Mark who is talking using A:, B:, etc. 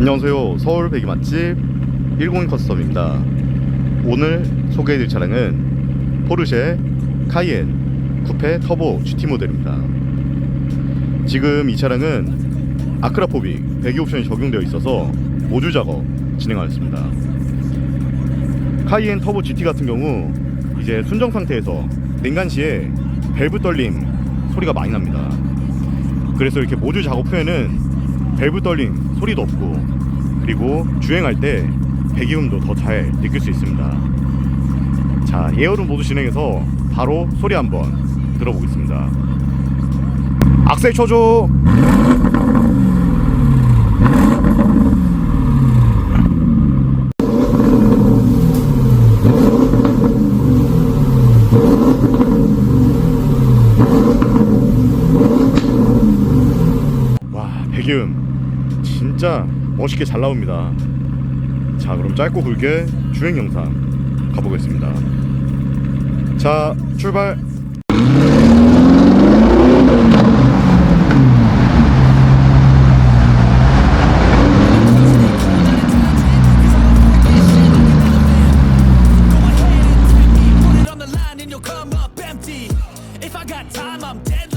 A: 안녕하세요. 서울 배기 맛집 102 커스텀입니다. 오늘 소개해드릴 차량은 포르쉐 카이엔 쿠페 터보 GT 모델입니다. 지금 이 차량은 아크라포빅 배기 옵션이 적용되어 있어서 모듈 작업 진행하였습니다. 카이엔 터보 GT 같은 경우 이제 순정 상태에서 냉간 시에 밸브 떨림 소리가 많이 납니다. 그래서 이렇게 모듈 작업 후에는 밸브 떨림 소리도 없고 그리고 주행할 때 배기음도 더 잘 느낄 수 있습니다. 자 예열은 모두 진행해서 바로 소리 한번 들어보겠습니다. 악셀 쳐줘. 와 배기음 진짜 멋있게 잘 나옵니다. 자 그럼 짧고 굵게 주행 영상 가보겠습니다. 자 출발. got time, I'm deadly.